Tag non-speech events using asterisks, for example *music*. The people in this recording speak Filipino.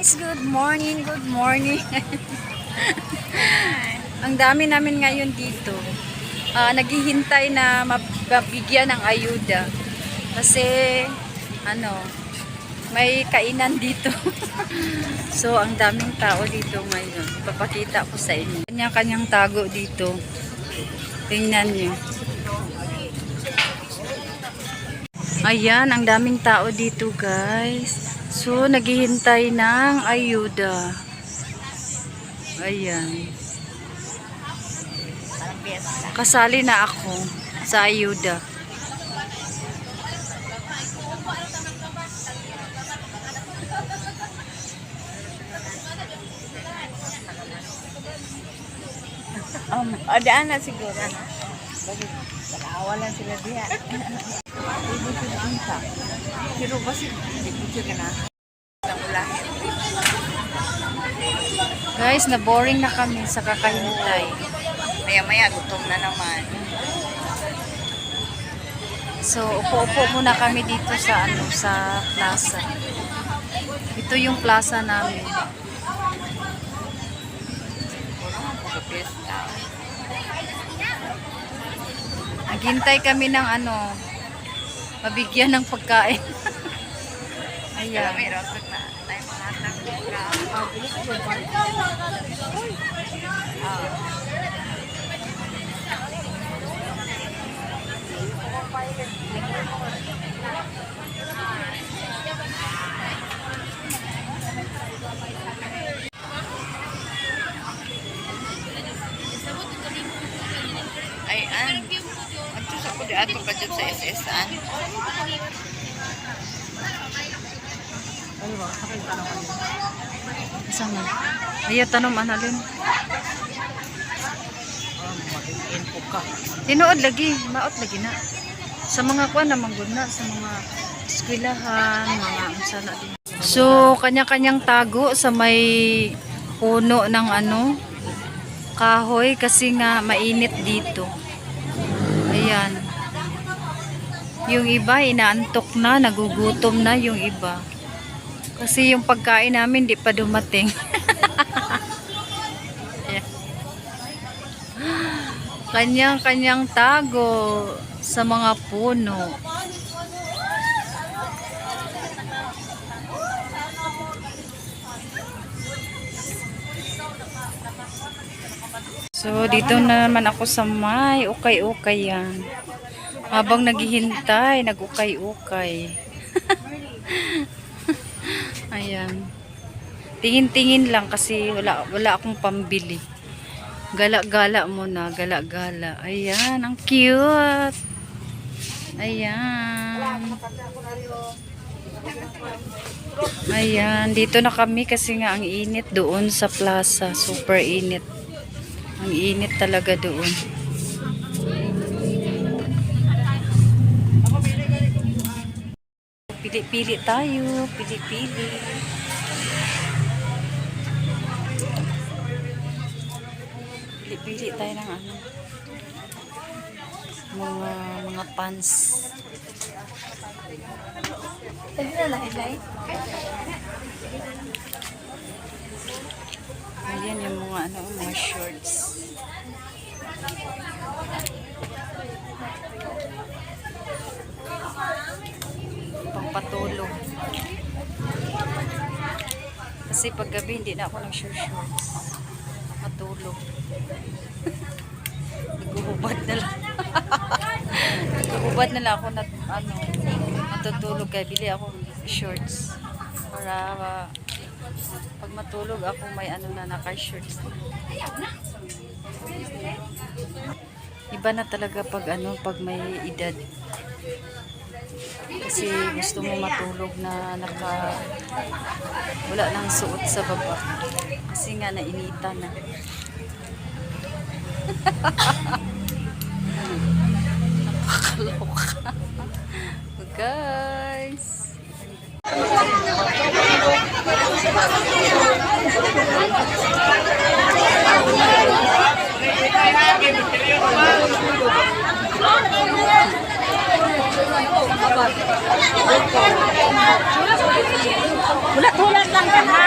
guys! Good morning, good morning. *laughs* Ang dami namin ngayon dito. Ah, naghihintay na mabigyan ng ayuda. Kasi, ano, may kainan dito. *laughs* so, ang daming tao dito ngayon. Papakita ko sa inyo. Kanya-kanyang tago dito. Tingnan nyo. Ayan, ang daming tao dito guys. So, naghihintay ng ayuda. Ayan. Kasali na ako sa ayuda. Um, adaan na siguro na. Lang sila diya. Hindi *laughs* ko anta. Pero basi, hindi ko na. Ang ulahin. Guys, na-boring na kami sa kakahintay. Maya-maya, gutom na naman. So, upo-upo muna kami dito sa ano sa plaza. Ito yung plaza namin. Pagka-pesta. Naghintay kami ng ano, mabigyan ng pagkain. Ayan. may di ato ka dyan sa SS, an. Saan na? Ayaw tanom analin. Tinuod lagi, maot lagi na. Sa mga gud na sa mga eskwelahan, mga unsa na din. So, kanya-kanyang tago sa may puno ng ano, kahoy kasi nga mainit dito. Ayan. Yung iba inaantok na, nagugutom na yung iba. Kasi yung pagkain namin di pa dumating. *laughs* Kanyang-kanyang tago sa mga puno. So, dito na naman ako sa may ukay-ukay yan. Habang naghihintay, nag-ukay-ukay. *laughs* Ayan. Tingin-tingin lang kasi wala, wala akong pambili. Gala-gala muna, gala-gala. Ayan, ang cute. Ayan. Ayan, dito na kami kasi nga ang init doon sa plaza. Super init. Ang init talaga doon. Pili-pili tayo. Pili-pili. Pili-pili tayo ng ano. Mga mga pants. Ayan yung mga ano, mga shorts. Pangpatulog. Kasi pag gabi hindi na ako nag shorts. Matulog. *laughs* Nagubad na lang. *laughs* Nagubad na lang ako na ano, matutulog kaya bili ako shorts. Para ah, pag matulog ako may ano na naka-shorts. Iba na talaga pag ano, pag may edad. Kasi gusto mo matulog na naka wala nang suot sa baba. Kasi nga nainitan na. Nakakaloka. Guys. Ulat-ulat lang ka ha.